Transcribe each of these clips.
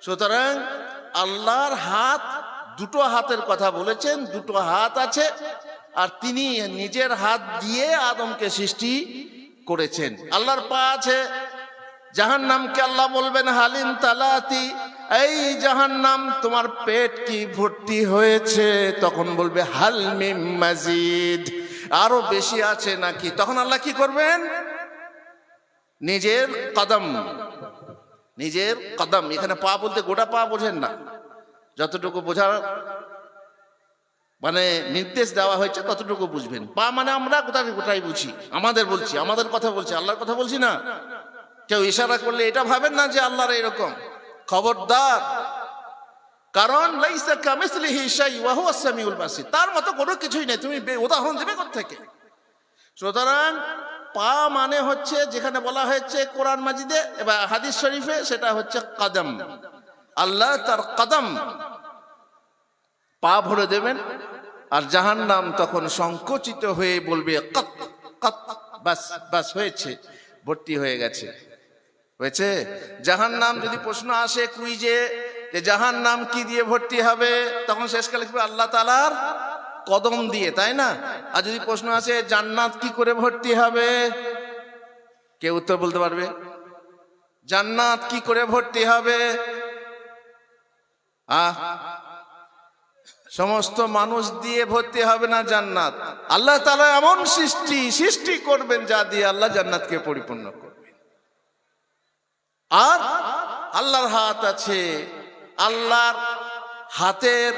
সুতরাং আল্লাহর হাত দুটো হাতের কথা বলেছেন, দুটো হাত আছে, আর তিনি নিজের হাত দিয়ে আদমকে সৃষ্টি করেছেন। আল্লাহর পা আছে। জাহান নামকে আল্লাহ বলবেন, হালিম তালাতি। এই জাহান নাম তোমার পেট কি ভর্তি হয়েছে? তখন বলবে হালমিম মাজিদ। আরও বেশি আছে নাকি? তখন আল্লাহ কি করবেন? নিজের কদম নিজের কদম, এখানে পা বলতে গোটা পা বোঝেন না। যতটুকু বোঝার মানে নির্দেশ দেওয়া হয়েছে ততটুকু বুঝবেন। পা মানে আমরা গোটাই গোটাই বুঝি, আমাদের বলছি, আমাদের কথা বলছি, আল্লাহর কথা বলছি না? কেউ ইশারা করলে এটা ভাবেন না যে আল্লাহর এরকম। খবরদার। কারণ তার মতো কোনো কিছুই নেই। তুমি উদাহরণ দেবে থেকে সুতরাং পা মানে হচ্ছে যেখানে বলা হয়েছে কোরআন মাজিদে এবার হাদিস শরীফে, সেটা হচ্ছে কদম। আল্লাহ তার কদম। পা ভরে দেবেন আর জাহান নাম তখন সংকুচিত হয়ে বলবে, কত কত, বাস বাস হয়েছে, ভর্তি হয়ে গেছে। হয়েছে? জাহান নাম যদি প্রশ্ন আসে কুইজে যে জাহান নাম কি দিয়ে ভর্তি হবে? তখন শেষকালে আল্লাহ তালার কদম দিয়ে, তাই না? আর যদি প্রশ্ন আসে, জান্নাত কি করে ভর্তি হবে? কে উত্তর বলতে পারবে? জান্নাত কি করে ভর্তি হবে? আহ, সমস্ত মানুষ দিয়ে ভর্তি হবে না জান্নাত? আল্লাহ তালা এমন সৃষ্টি সৃষ্টি করবেন যা দিয়ে আল্লাহ জান্নাতকে পরিপূর্ণ করবেন। আর আল্লাহর হাত আছে, আল্লাহর হাতের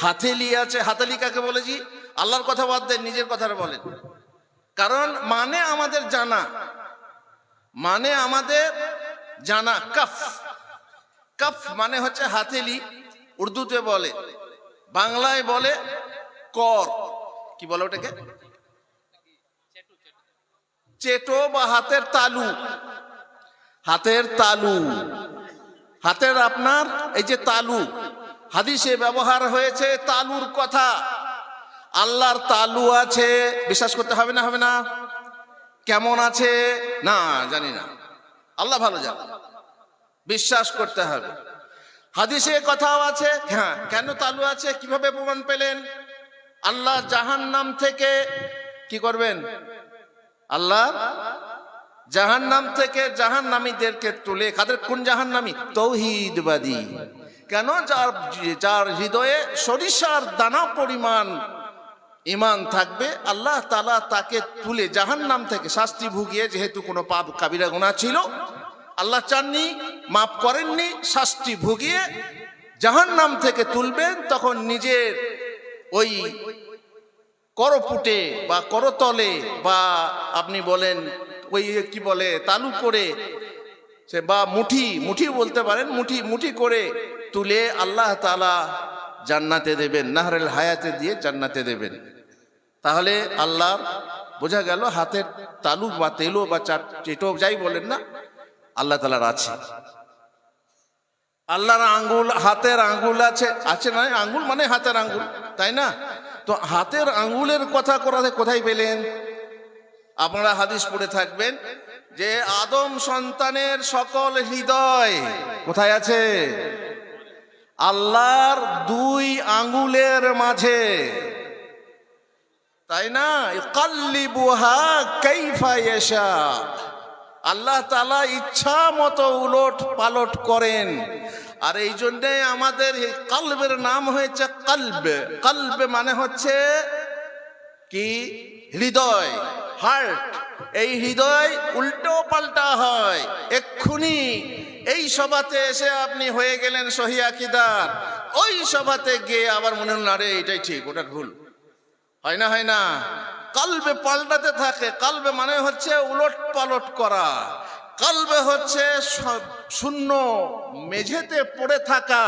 হাতেলি আছে, হাতেলি কাকে বলেছি আল্লাহর কথা বাদ দেন, নিজের কথাটা বলেন। কারণ মানে আমাদের জানা। মানে আমাদের জানা, কফ। কফ মানে হচ্ছে হাতেলি, উর্দুতে বলে। বাংলায় বলে কর। কি বলে ওটাকে? চেটো বা হাতের তালু। হাতের তালু। হাতের আপনার এই যে তালু। হাদিসে ব্যবহার হয়েছে তালুর কথা। আল্লাহর তালু আছে, বিশ্বাস করতে হবে না হবে না? কেমন আছে? না, জানি না। আল্লাহ ভালো জানে। বিশ্বাস করতে হবে। হাদিসে কথাও আছে হ্যাঁ কেন তালু আছে, কীভাবে প্রমাণ পেলেন? আল্লাহ জাহান নাম থেকে কি করবেন? আল্লাহ জাহান নাম থেকে জাহান নামীদেরকে তুলে কাদের কোন জাহান নামী তৌহিদবাদী। কেন? যার যার হৃদয়ে সরিষার দানা পরিমাণ ইমান থাকবে, আল্লাহ তালা তাকে তুলে জাহান নাম থেকে শাস্তি ভুগিয়ে, যেহেতু কোনো পাপ কাবিরা গোনা ছিল, আল্লাহ চাননি, মাফ করেননি, শাস্তি ভুগিয়ে জাহান নাম থেকে তুলবেন, তখন নিজের ওই করপুটে বা করতলে বা আপনি বলেন ওই কি বলে, তালু করে, সে বা মুঠি মুঠি বলতে পারেন, মুঠি মুঠি করে তুলে আল্লাহ তালা জান্নাতে দেবেন, নাহরেল হায়াতে দিয়ে জান্নাতে দেবেন। তাহলে আল্লাহ বোঝা গেল হাতের তালু বা তেলো বা চাট চেটো যাই বলেন না, আল্লাহ তালার আছে আল্লাহর আঙ্গুল, হাতের আঙ্গুল আছে আছে না আঙ্গুল মানে হাতের আঙ্গুল, তাই না? তো হাতের আঙ্গুলের কথা করাতে কোথায় পেলেন? আপনারা হাদিস পড়ে থাকবেন যে আদম সন্তানের সকল হৃদয় কোথায় আছে? আল্লাহর দুই আঙ্গুলের মাঝে। তাই না? কাল্লিবুহা কাইফা ইয়াশা। আল্লাহ তালা ইচ্ছা মতো উলট পালট করেন। আর এই জন্যে আমাদের কালবের নাম হয়েছে কালবে। কালবে মানে হচ্ছে কি? হৃদয়, হার্ট। এই হৃদয় উল্টো পাল্টা হয়, এক্ষুনি। এই সভাতে এসে আপনি হয়ে গেলেন সহিয়াকিদার ওই সভাতে গিয়ে আবার মনে হল, আরে, এটাই ঠিক, ওটা ভুল। হয় না হয় না? কালবে পাল্টাতে থাকে, কালবে মানে হচ্ছে উলট পালট করা। কালবে হচ্ছে শূন্য মেঝেতে পড়ে থাকা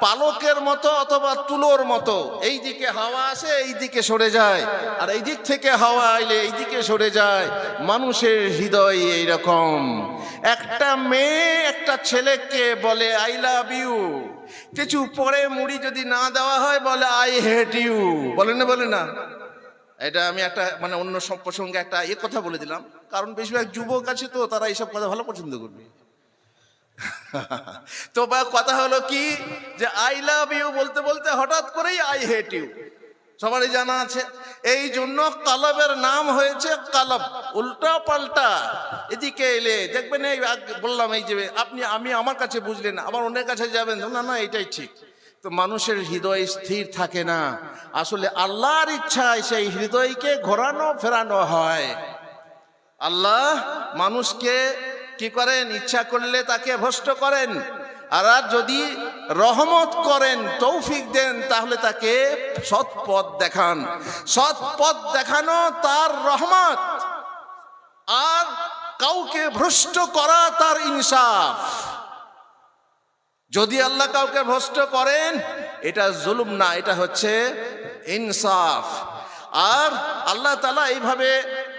পালকের মতো অথবা তুলোর মতো। এই দিকে হাওয়া আসে, এই দিকে সরে যায়। আর এই দিক থেকে হাওয়া আইলে এই দিকে সরে যায়। মানুষের হৃদয় এইরকম। একটা মেয়ে একটা ছেলেকে বলে, আই লাভ ইউ। কিছু পরে মুড়ি যদি না দেওয়া হয়, বলে, আই হেট ইউ। বলে না বলে না। এটা আমি একটা মানে অন্য সব প্রসঙ্গে একটা এ কথা বলে দিলাম। কারণ বেশিরভাগ যুবক আছে তো, তারা এইসব কথা ভালো পছন্দ করবে। তো বা কথা হলো কি? যে আই লাভ ইউ বলতে বলতে হঠাৎ করেই আই হেট ইউ সবারই জানা আছে। এই জন্য কালবের নাম হয়েছে কালব। উল্টা পাল্টা। এদিকে এলে, দেখবেন এই বললাম এই যে আপনি, আমি আমার কাছে বুঝলেন আবার অন্যের কাছে যাবেন, না না, এটাই ঠিক। তো মানুষের হৃদয় স্থির থাকে না। আসলে আল্লাহর ইচ্ছায় সেই হৃদয়কে ঘোরানো, ফেরানো হয়। আল্লাহ মানুষকে কি করেন? ইচ্ছা করলে তাকে ভ্রষ্ট করেন। আর যদি রহমত করেন, তৌফিক দেন, তাহলে তাকে সৎ পথ দেখান। সৎ পথ দেখানো তার রহমত। আর কাউকে ভ্রষ্ট করা তার ইনসাফ। যদি আল্লাহ কাউকে ভ্রষ্ট করেন, এটা জুলুম না, এটা হচ্ছে ইনসাফ। আর আল্লাহ তালা এইভাবে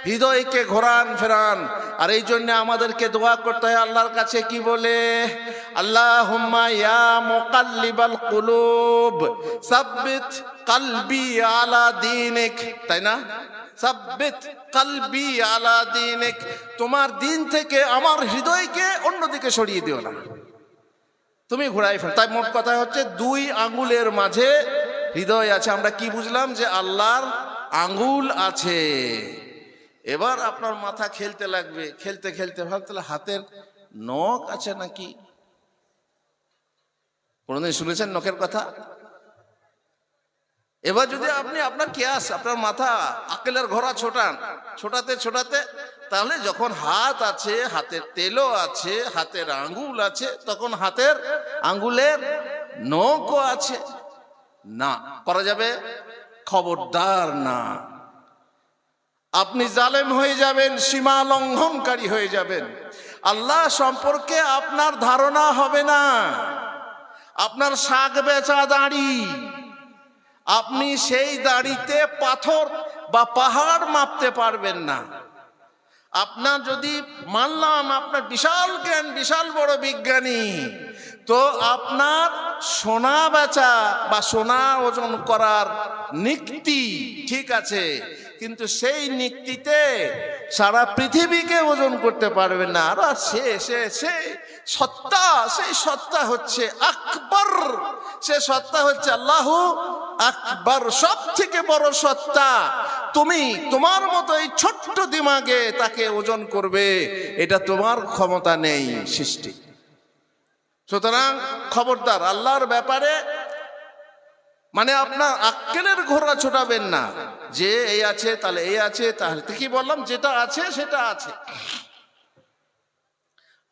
হৃদয়কে ঘোরান ফেরান। আর এই জন্য আমাদেরকে দোয়া করতে হয় আল্লাহর কাছে, কি বলে? আল্লাহ কুলুব তাই না? আলা তোমার দিন থেকে আমার হৃদয়কে অন্যদিকে সরিয়ে দিও না। তুমি ঘুরাই ফেল। তাই মোট কথা হচ্ছে দুই আঙ্গুলের মাঝে হৃদয় আছে। আমরা কি বুঝলাম যে আল্লাহর আঙ্গুল আছে। এবার আপনার মাথা খেলতে লাগবে। খেলতে খেলতে ভাবতে হাতের নখ আছে নাকি? কোনোদিন শুনেছেন নখের কথা? এবার যদি আপনি আপনার কেয়াস, আপনার মাথা, আকেলের ঘোড়া ছোটান, ছোটাতে ছোটাতে, তাহলে যখন হাত আছে, হাতের তেলও আছে, হাতের আঙ্গুল আছে, তখন হাতের আঙ্গুলের নখও আছে। না, করা যাবে খবরদার না। আপনি জালেম হয়ে যাবেন, সীমা লঙ্ঘনকারী হয়ে যাবেন। আল্লাহ সম্পর্কে আপনার ধারণা হবে না। আপনার শাক বেচা দাঁড়ি আপনি সেই দাড়িতে পাথর বা পাহাড় মাপতে পারবেন না। আপনার যদি মানলাম আপনার বিশাল জ্ঞান, বিশাল বড় বিজ্ঞানী, তো আপনার সোনা বেচা বা সোনা ওজন করার নিক্তি ঠিক আছে, কিন্তু সেই নিক্তিতে সারা পৃথিবীকে ওজন করতে পারবেন না। আর সে সে সে সত্তা, সেই সত্তা হচ্ছে আকবর। সে সত্তা হচ্ছে আল্লাহ আকবর। সব থেকে বড় সত্তা, তুমি তোমার মতো এই ছোট্ট দিমাগে তাকে ওজন করবে, এটা তোমার ক্ষমতা নেই সৃষ্টি। সুতরাং খবরদার, আল্লাহর ব্যাপারে মানে আপনার আক্কেলের ঘোড়া ছোটাবেন না। যে এই আছে, তাহলে এই আছে, তাহলে কি বললাম, যেটা আছে, সেটা আছে।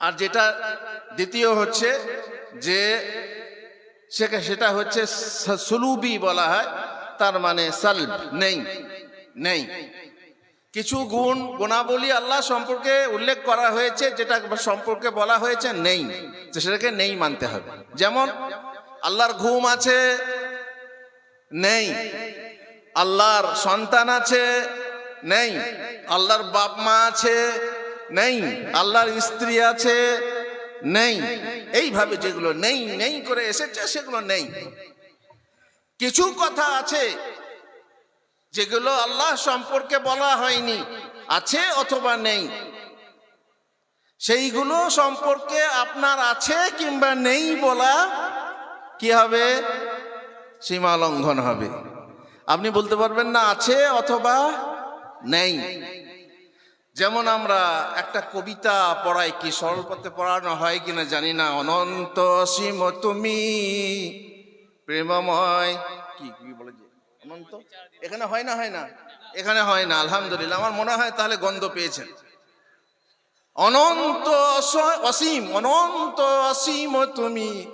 আর যেটা দ্বিতীয় হচ্ছে যে সেটা হচ্ছে সুলুবি বলা হয়, তার মানে সালব, নেই নেই। কিছু গুণ, গুণাবলী আল্লাহ সম্পর্কে উল্লেখ করা হয়েছে, যেটা সম্পর্কে বলা হয়েছে নেই সেটাকে নেই মানতে হবে। যেমন, আল্লাহর ঘুম আছে, নেই। আল্লাহর সন্তান আছে, নেই। আল্লাহর বাপ মা আছে নেই। আল্লাহর স্ত্রী আছে, নেই। এইভাবে যেগুলো নেই নেই করে এসেছে, সেগুলো নেই। কিছু কথা আছে যেগুলো আল্লাহ সম্পর্কে বলা হয়নি, আছে অথবা নেই। সেইগুলো সম্পর্কে আপনার আছে কিংবা নেই বলা কি হবে? সীমা লঙ্ঘন হবে। আপনি বলতে পারবেন না, আছে অথবা নেই। যেমন আমরা একটা কবিতা পড়াই, কি সরল পথে পড়ানো হয় কিনা জানি না। অনন্ত সীম তুমি, প্রেমময়, কি কি বলে যে? অনন্ত? এখানে হয় না হয় না? এখানে হয় না, আলহামদুলিল্লাহ। আমার মনে হয় তাহলে গন্ধ পেয়েছেন। অনন্ত অস- অসীম, অনন্ত অসীম তুমি,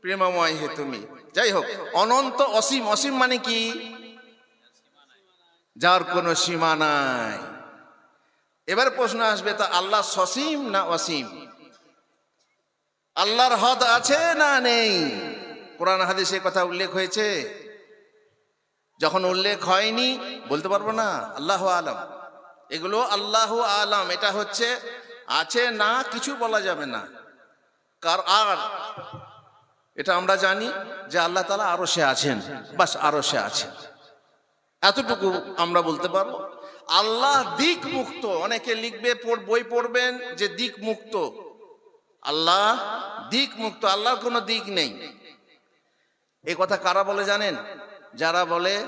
প্রেমময় হে তুমি। যাই হোক, অনন্ত অসীম অসীম মানে কি? যার কোনো সীমা নাই। এবার প্রশ্ন আসবে, তা আল্লাহ সসীম না অসীম? আল্লাহর হদ আছে না নেই? কোরআন হাদিসে কথা উল্লেখ হয়েছে। যখন উল্লেখ হয়নি, বলতে পারব না, আল্লাহ আলম। এগুলো আল্লাহ আলম, এটা হচ্ছে আছে না কিছু বলা যাবে না। কার আর? এটা আমরা জানি যে আল্লাহ তালা আরও সে আছেন, বাস আরও সে আছেন। এতটুকু আমরা বলতে পারব। আল্লাহ দিক মুক্ত অনেকে লিখবে বই পড়বেন যে দিক মুক্ত আল্লাহ দিক মুক্ত আল্লাহর কোনো দিক নেই। এই কথা কারা বলে জানেন? যারা বলে,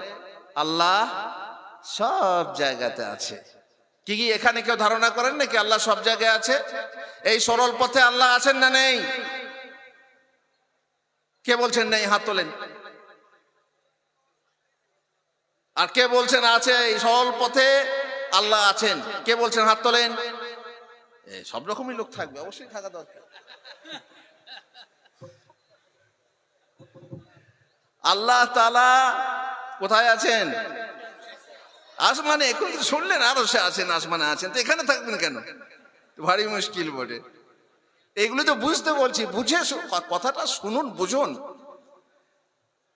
আল্লাহ সব জায়গাতে আছে। কি কি, এখানে কেউ ধারণা করেন নাকি আল্লাহ সব জায়গায় আছে? এই সরল পথে আল্লাহ আছেন না নেই? কে বলছেন নেই? হাত তোলেন। আর কে বলছেন আছে? এই সরল পথে আল্লাহ আছেন। কে বলছেন? হাত তোলেন। সব রকমই লোক থাকবে, অবশ্যই থাকা দরকার। আল্লাহ তালা কোথায় আছেন? আসমানে, এখন শুনলেন আরও সে আছেন, আসমানে আছেন, তো এখানে থাকবেন কেন? ভারী মুশকিল বটে। এগুলো তো বুঝতে বলছি, বুঝে কথাটা শুনুন, বুঝুন।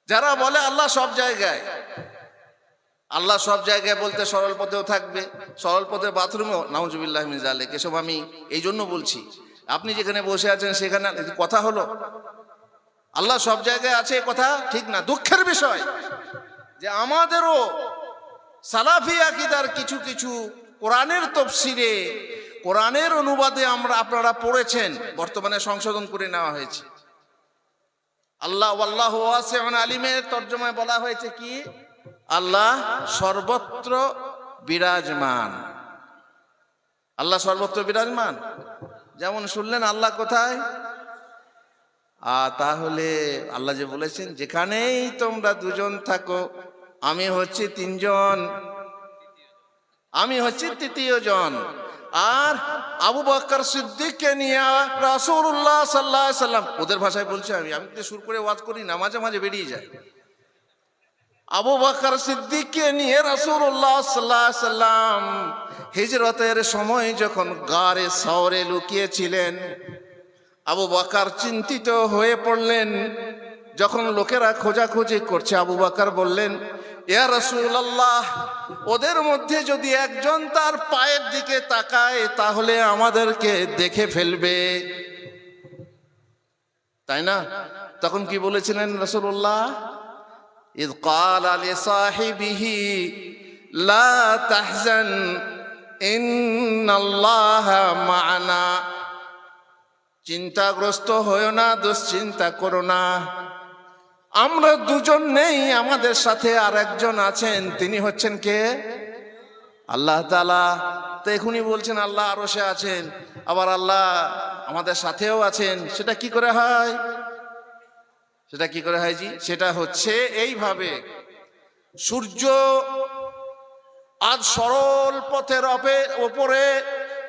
যারা বলে আল্লাহ সব জায়গায় আল্লাহ সব জায়গায় বলতে সরল পথেও থাকবে, সরল পথের বাথরুমেও, নাউজুবিল্লাহ মিজালে এসব আমি এই জন্য বলছি। আপনি যেখানে বসে আছেন সেখানে কথা হলো। আল্লাহ সব জায়গায় আছে কথা ঠিক না? দুঃখের বিষয় যে আমাদেরও সালাফি আকিদার কিছু কিছু কোরআনের তফসিরে, কোরআনের অনুবাদে আমরা, আপনারা পড়েছেন, বর্তমানে সংশোধন করে নেওয়া হয়েছে। আল্লাহ আল্লাহ আলিমের তর্জমায় বলা হয়েছে কি? আল্লাহ সর্বত্র বিরাজমান। আল্লাহ সর্বত্র বিরাজমান? যেমন শুনলেন আল্লাহ কোথায়? আর তাহলে আল্লাহ যে বলেছেন, যেখানেই তোমরা দুজন থাকো, আমি হচ্ছি তিনজন। আমি হচ্ছি তৃতীয় জন আর আবু বকর সিদ্দিককে নিয়ে রাসূলুল্লাহ সাল্লাল্লাহু আলাইহি সাল্লাম ওদের ভাষায় বলছি আমি আমি তো সুর করে ওয়াজ করি না মাঝে মাঝে বেরিয়ে যায় আবু বকর সিদ্দিককে নিয়ে রাসূলুল্লাহ সাল্লাল্লাহু আলাইহি সাল্লাম হিজরতের সময় যখন গারে সাওরে লুকিয়েছিলেন, আবু বাকার চিন্তিত হয়ে পড়লেন। যখন লোকেরা খোঁজাখুঁজি করছে, আবু বাকার বললেন, ইয়া রাসূলুল্লাহ, ওদের মধ্যে যদি একজন তার পায়ের দিকে তাকায়, তাহলে আমাদেরকে দেখে ফেলবে। তাই না? তখন কি বলেছিলেন রাসূলুল্লাহ? إذ قال لصاحبه لا تحزن إن الله معنا চিন্তাগ্রস্ত হয়েও না দুশ্চিন্তা করো না আমরা দুজন নেই আমাদের সাথে আর একজন আছেন তিনি হচ্ছেন কে আল্লাহ তালা তো এখনই বলছেন আল্লাহ আরো সে আছেন আবার আল্লাহ আমাদের সাথেও আছেন সেটা কি করে হয় সেটা কি করে হয় জি? সেটা হচ্ছে এইভাবে। সূর্য আজ সরল পথের ওপরে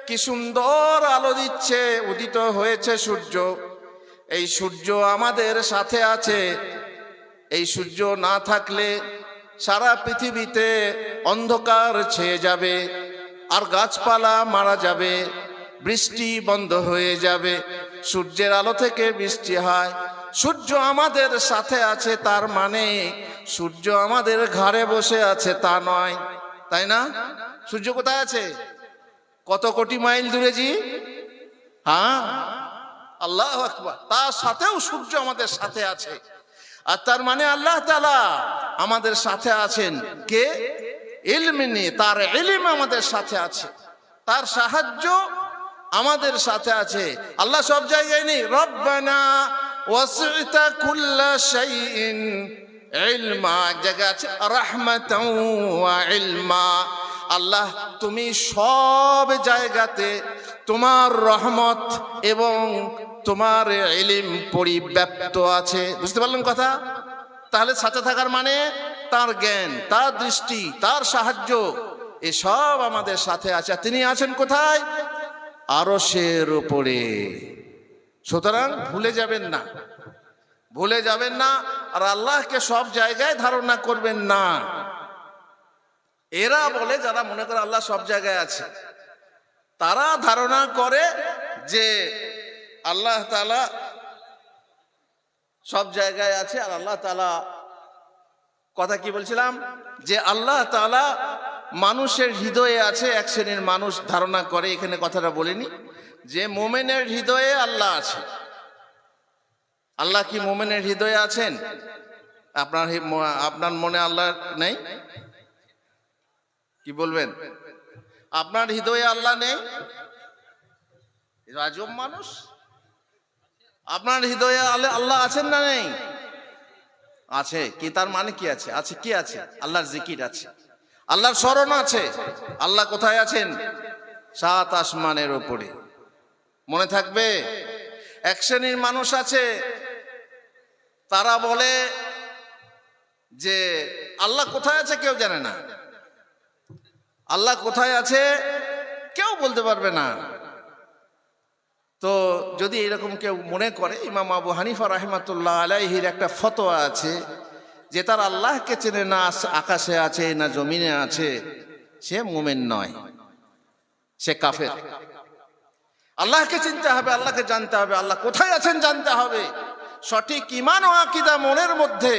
কি সুন্দর আলো দিচ্ছে, উদিত হয়েছে সূর্য। এই সূর্য আমাদের সাথে আছে। এই সূর্য না থাকলে সারা পৃথিবীতে অন্ধকার ছেয়ে যাবে, আর গাছপালা মারা যাবে, বৃষ্টি বন্ধ হয়ে যাবে। সূর্যের আলো থেকে বৃষ্টি হয় সূর্য আমাদের সাথে আছে, তার মানে সূর্য আমাদের ঘাড়ে বসে আছে, তা নয়। তাই না? সূর্য কোথায় আছে? কত কোটি মাইল দূরে জি? হ্যাঁ? আল্লাহ আকবার। তার সাথেও সূর্য আমাদের সাথে আছে। আর তার মানে আল্লাহ তালা আমাদের সাথে আছেন। কে? ইলমিনি তার ইলিম আমাদের সাথে আছে। তার সাহায্য আমাদের সাথে আছে। আল্লাহ সব জায়গায় নেই। রব্বানা কুল্লা শাইইন ইলমা এক জায়গায় আছে রাহমাতাও ইলমা। আল্লাহ, তুমি সব জায়গাতে তোমার রহমত এবং তোমার ইলিম পরিব্যাপ্ত আছে। বুঝতে পারলেন কথা? তাহলে সাথে থাকার মানে তার জ্ঞান, তার দৃষ্টি, তার সাহায্য, এসব আমাদের সাথে আছে। তিনি আছেন কোথায়? আরশের উপরে। সুতরাং ভুলে যাবেন না। ভুলে যাবেন না আর আল্লাহকে সব জায়গায় ধারণা করবেন না। এরা বলে, যারা মনে করে আল্লাহ সব জায়গায় আছে, তারা ধারণা করে যে আল্লাহ তালা সব জায়গায় আছে আর আল্লাহ তালা কথা কি বলছিলাম? যে আল্লাহ তালা মানুষের হৃদয়ে আছে, এক শ্রেণির মানুষ ধারণা করে, এখানে কথাটা বলিনি। যে মোমেনের হৃদয়ে আল্লাহ আছে। আল্লাহ কি মোমেনের হৃদয়ে আছেন? আপনার আপনার মনে আল্লাহ নেই? কি বলবেন? আপনার হৃদয়ে আল্লাহ নেই? আজব মানুষ? আপনার হৃদয়ে আল্লাহ আছেন না নেই? আছে। কি তার মানে কি আছে? আছে কি আছে? আল্লাহর জিকির আছে। আল্লাহর স্মরণ আছে। আল্লাহ কোথায় আছেন? সাত আসমানের ওপরে মনে থাকবে? এক শ্রেণির মানুষ আছে, তারা বলে যে, আল্লাহ কোথায় আছে কেউ জানে না। আল্লাহ কোথায় আছে কেউ বলতে পারবে না। তো যদি এরকম কেউ মনে করে, ইমাম আবু হানিফা রাহিমাতুল্লাহ আলাইহির একটা ফতোয়া আছে যে তার আল্লাহকে চেনে না আকাশে আছে, না জমিনে আছে, সে মুমেন নয়, সে কাফের। আল্লাহকে চিনতে হবে, আল্লাহকে জানতে হবে, আল্লাহ কোথায় আছেন জানতে হবে। সঠিক ইমান ও আকিদা মনের মধ্যে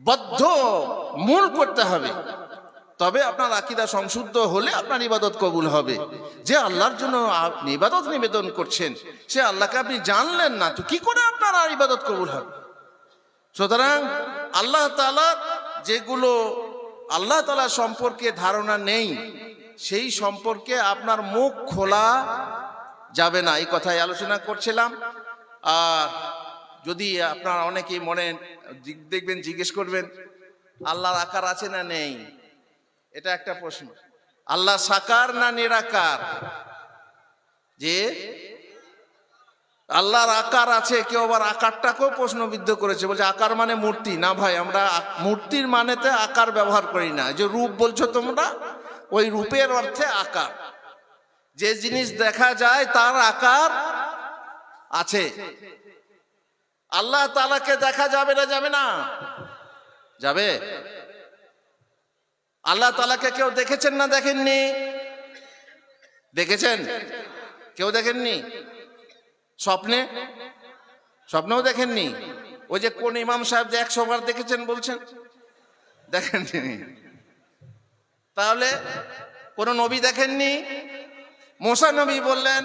বদ্ধ মূল করতে হবে। তবে আপনার আকিদা সংশুদ্ধ হলে আপনার ইবাদত কবুল হবে। যে আল্লাহর জন্য আপনি ইবাদত নিবেদন করছেন, সে আল্লাহকে আপনি জানলেন না, তো কি করে আপনার আর ইবাদত কবুল হবে? সুতরাং আল্লাহ তালা যেগুলো, আল্লাহ তালা সম্পর্কে ধারণা নেই সেই সম্পর্কে আপনার মুখ খোলা যাবে না। এই কথাই আলোচনা করছিলাম। আর যদি আপনার অনেকেই মনে দেখবেন, জিজ্ঞেস করবেন, আল্লাহর আকার আছে না নেই? এটা একটা প্রশ্ন। আল্লাহ সাকার না নিরাকার? যে আল্লাহর আকার আছে, কেউ আবার আকারটাকেও প্রশ্নবিদ্ধ করেছে। বলছে, আকার মানে মূর্তি। না ভাই, আমরা মূর্তির মানেতে আকার ব্যবহার করি না। যে রূপ বলছো তোমরা ওই রূপের অর্থে আকার। যে জিনিস দেখা যায় তার আকার আছে। আল্লাহ তালাকে দেখা যাবে না যাবে না? যাবে? আল্লাহ তালাকে কেউ দেখেছেন না দেখেননি? দেখেছেন? কেউ দেখেননি? স্বপ্নে? স্বপ্নেও দেখেননি? ওই যে কোন ইমাম সাহেব যে একশো বার দেখেছেন বলছেন? দেখেননি। তাহলে কোনো নবী দেখেননি? মোসা নবী বললেন,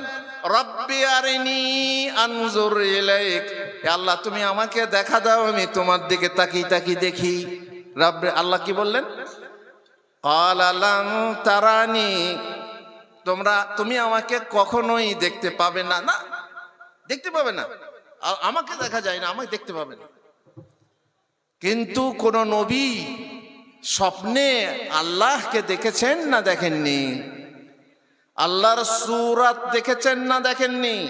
রব্বি আরিনি আনজুর ইলাইক। আল্লাহ, তুমি আমাকে দেখা দাও, আমি তোমার দিকে তাকিয়ে তাকিয়ে দেখি। রব্বে, আল্লাহ কি বললেন? কাল আলাম তারানি। তোমরা, তুমি আমাকে কখনোই দেখতে পাবে না না? দেখতে পাবে না? আমাকে দেখা যায় না আমাকে দেখতে পাবে না। কিন্তু কোন নবী স্বপ্নে আল্লাহকে দেখেছেন না দেখেননি? আল্লাহর সুরাত দেখেছেন না দেখেননি?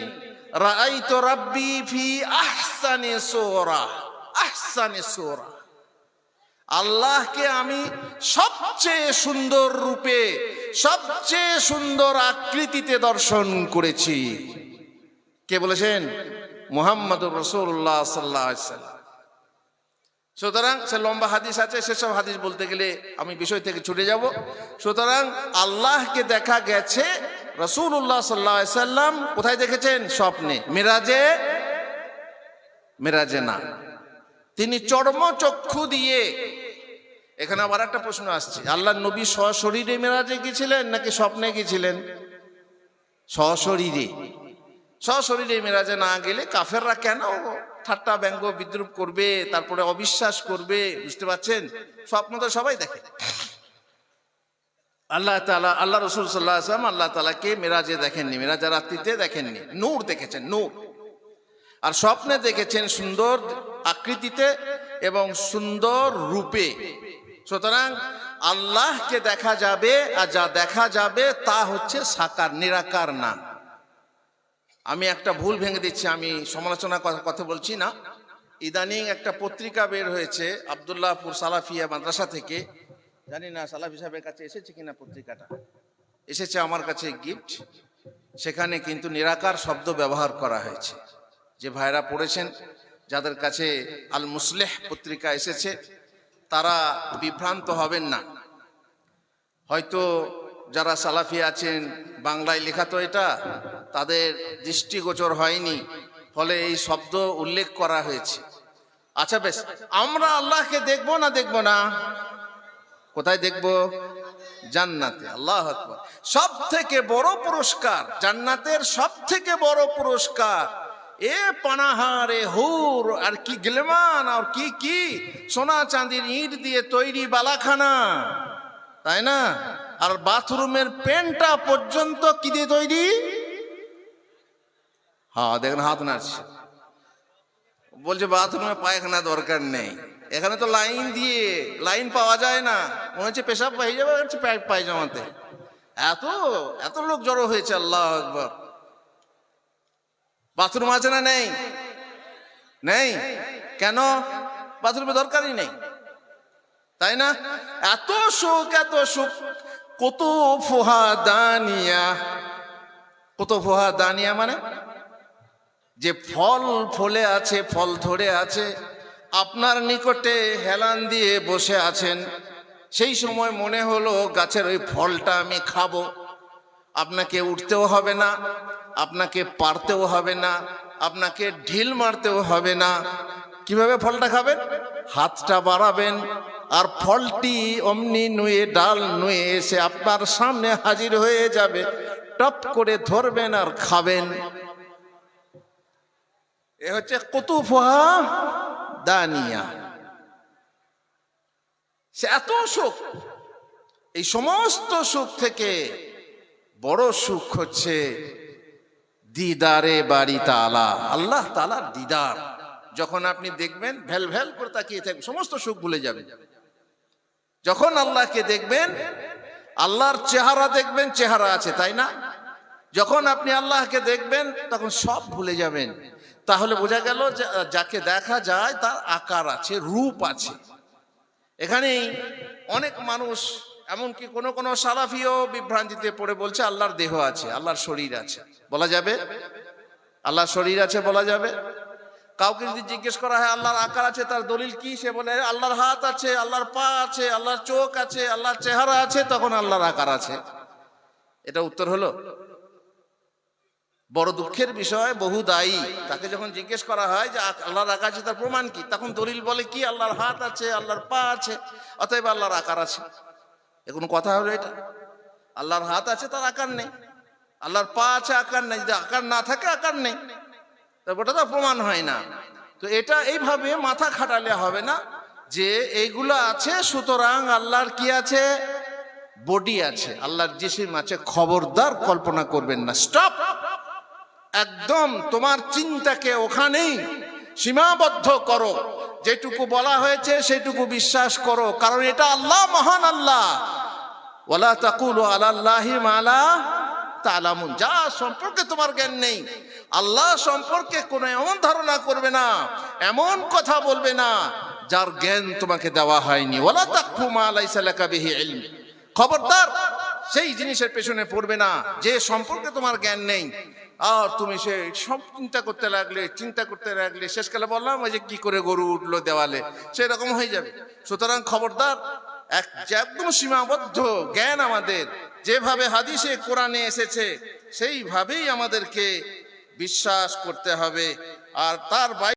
রাআইতু রাব্বি ফি আহসানি সূরা আহসানি সূরা। আল্লাহকে আমি সবচেয়ে সুন্দর রূপে, সবচেয়ে সুন্দর আকৃতিতে দর্শন করেছি। কে বলেছেন? মোহাম্মদুর রসুল্লাহ সাল্লাহ সুতরাং সে লম্বা হাদিস আছে, সেসব হাদিস বলতে গেলে আমি বিষয় থেকে ছুটে যাব। সুতরাং আল্লাহকে দেখা গেছে রসুল্লাহ সাল্লাহ সাল্লাম কোথায় দেখেছেন? স্বপ্নে। মেরাজে? মেরাজে না। তিনি চর্মচক্ষু দিয়ে, এখানে আবার একটা প্রশ্ন আসছে আল্লাহ নবী সশরীরে মেরাজে গেছিলেন নাকি স্বপ্নে গেছিলেন সশরীরে। সশরীরে মেরাজে না গেলে কাফেররা কেন ঠাট্টা ব্যঙ্গ বিদ্রুপ করবে, তারপরে অবিশ্বাস করবে, বুঝতে পারছেন? স্বপ্ন তো সবাই দেখে। আল্লাহ তালা আল্লাহ রসুল সাল্লাহ আসলাম আল্লাহ তালাকে মেরাজে দেখেননি, মেরাজা রাত্রিতে দেখেননি, নূর দেখেছেন, নূর। আর স্বপ্নে দেখেছেন সুন্দর আকৃতিতে এবং সুন্দর রূপে। সুতরাং আল্লাহকে দেখা যাবে, আর যা দেখা যাবে তা হচ্ছে সাকার, নিরাকার না। আমি একটা ভুল ভেঙে দিচ্ছি, আমি সমালোচনা কথা বলছি না। ইদানিং একটা পত্রিকা বের হয়েছে, আবদুল্লাহপুর সালাফিয়া মাদ্রাসা থেকে। জানি না সালাফি সাহেবের কাছে এসেছে কিনা পত্রিকাটা। এসেছে আমার কাছে গিফট। সেখানে কিন্তু নিরাকার শব্দ ব্যবহার করা হয়েছে। যে ভাইরা পড়েছেন, যাদের কাছে আল মুসলেহ পত্রিকা এসেছে, তারা বিভ্রান্ত হবেন না। হয়তো যারা সালাফি আছেন, বাংলায় লেখা তো এটা তাদের দৃষ্টিগোচর হয়নি, ফলে এই শব্দ উল্লেখ করা হয়েছে। আচ্ছা বেশ, আমরা আল্লাহকে দেখব না দেখব না? কোথায় দেখব? জান্নাতে, আল্লাহ সব থেকে বড় পুরস্কার, জান্নাতের সব থেকে বড় পুরস্কার, এ পানাহার এ হুর, আর কি গেলেমান, আর কি কি, সোনা চাঁদির ইট দিয়ে তৈরি বালাখানা, তাই না? আর বাথরুমের পেনটা পর্যন্ত কি দিয়ে তৈরি? হ্যাঁ দেখেন হাত নাড়ছে বলছে বাথরুমে পায়খানা দরকার নেই এখানে তো লাইন দিয়ে লাইন পাওয়া যায় না মনে হচ্ছে পেশাব পাই যাবে হচ্ছে পায়- পায়জামাতে এত এত লোক জড়ো হয়েছে আল্লাহ আকবর বাথরুম আছে না নেই নেই কেন বাথরুমে দরকারই নেই তাই না এত সুখ এত সুখ কত ফোহা দানিয়া কত ফোহা দানিয়া মানে যে ফল ফলে আছে, ফল ধরে আছে, আপনার নিকটে হেলান দিয়ে বসে আছেন। সেই সময় মনে হলো গাছের ওই ফলটা আমি খাব। আপনাকে উঠতেও হবে না, আপনাকে পারতেও হবে না, আপনাকে ঢিল মারতেও হবে না। কীভাবে ফলটা খাবেন? হাতটা বাড়াবেন, আর ফলটি অমনি নুয়ে, ডাল নুয়ে এসে আপনার সামনে হাজির হয়ে যাবে। টপ করে ধরবেন আর খাবেন। এ হচ্ছে কুতুফা দানিয়া। সে এত সুখ, এই সমস্ত সুখ থেকে বড় সুখ হচ্ছে দিদারে বাড়ি তালা, আল্লাহ তালার দিদার। যখন আপনি দেখবেন, ভ্যাল ভ্যাল করে তাকিয়ে থাকবেন, সমস্ত সুখ ভুলে যাবেন। যখন আল্লাহকে দেখবেন, আল্লাহর চেহারা দেখবেন, চেহারা আছে, তাই না? যখন আপনি আল্লাহকে দেখবেন, তখন সব ভুলে যাবেন। তাহলে বোঝা গেল যাকে দেখা যায় তার আকার আছে, রূপ আছে। এখানেই অনেক মানুষ, এমনকি কোনো কোনো সালাফিও বিভ্রান্তিতে পড়ে বলছে, আল্লাহর দেহ আছে, আল্লাহর শরীর আছে। বলা যাবে? আল্লাহর শরীর আছে বলা যাবে? কাউকে যদি জিজ্ঞেস করা হয়, আল্লাহর আকার আছে, তার দলিল কি? সে বলে, আল্লাহর হাত আছে, আল্লাহর পা আছে, আল্লাহর চোখ আছে, আল্লাহর চেহারা আছে, তখন আল্লাহর আকার আছে। এটা উত্তর হলো? বড় দুঃখের বিষয়, বহু দায়ী। তাকে যখন জিজ্ঞেস করা হয় যে আল্লাহর আকার আছে, তার প্রমাণ কি? তখন দলিল বলে, কি? আল্লাহর হাত আছে, আল্লাহর পা আছে, অতএব আল্লাহর আকার আছে। এ কোনো কথা হলো এটা? আল্লাহর হাত আছে, তার আকার নেই। আল্লাহর পা আছে, আকার নেই। যদি আকার না থাকে, আকার নেই। তারপর ওটা তো প্রমাণ হয় না। তো এটা এইভাবে মাথা খাটালে হবে না যে, এইগুলো আছে, সুতরাং আল্লাহর কি আছে? বডি আছে। আল্লাহর জিসিম আছে। খবরদার কল্পনা করবেন না। স্টপ! একদম তোমার চিন্তাকে ওখানেই সীমাবদ্ধ করো। যেটুকু বলা হয়েছে সেটুকু বিশ্বাস করো, কারণ এটা আল্লাহ, মহান আল্লাহ। ওলা তাকুল আলাল্লাহি মালা তালামুন যা সম্পর্কে তোমার জ্ঞান নেই, আল্লাহ সম্পর্কে কোনো এমন ধারণা করবে না, এমন কথা বলবে না, যার জ্ঞান তোমাকে দেওয়া হয়নি। ওলা তাকফু মা লাইসা লাকা বিহি ইলম। খবরদার, সেই জিনিসের পেছনে পড়বে না, যে সম্পর্কে তোমার জ্ঞান নেই। আর তুমি সে সব চিন্তা করতে লাগলে, চিন্তা করতে লাগলে শেষকালে বললাম, ওই যে কি করে গরু উঠল দেওয়ালে, সেরকম হয়ে যাবে। সুতরাং খবরদার, এক একদম সীমাবদ্ধ জ্ঞান আমাদের, যেভাবে হাদিসে, কোরআনে এসেছে, সেইভাবেই আমাদেরকে বিশ্বাস করতে হবে। আর তার বাইরে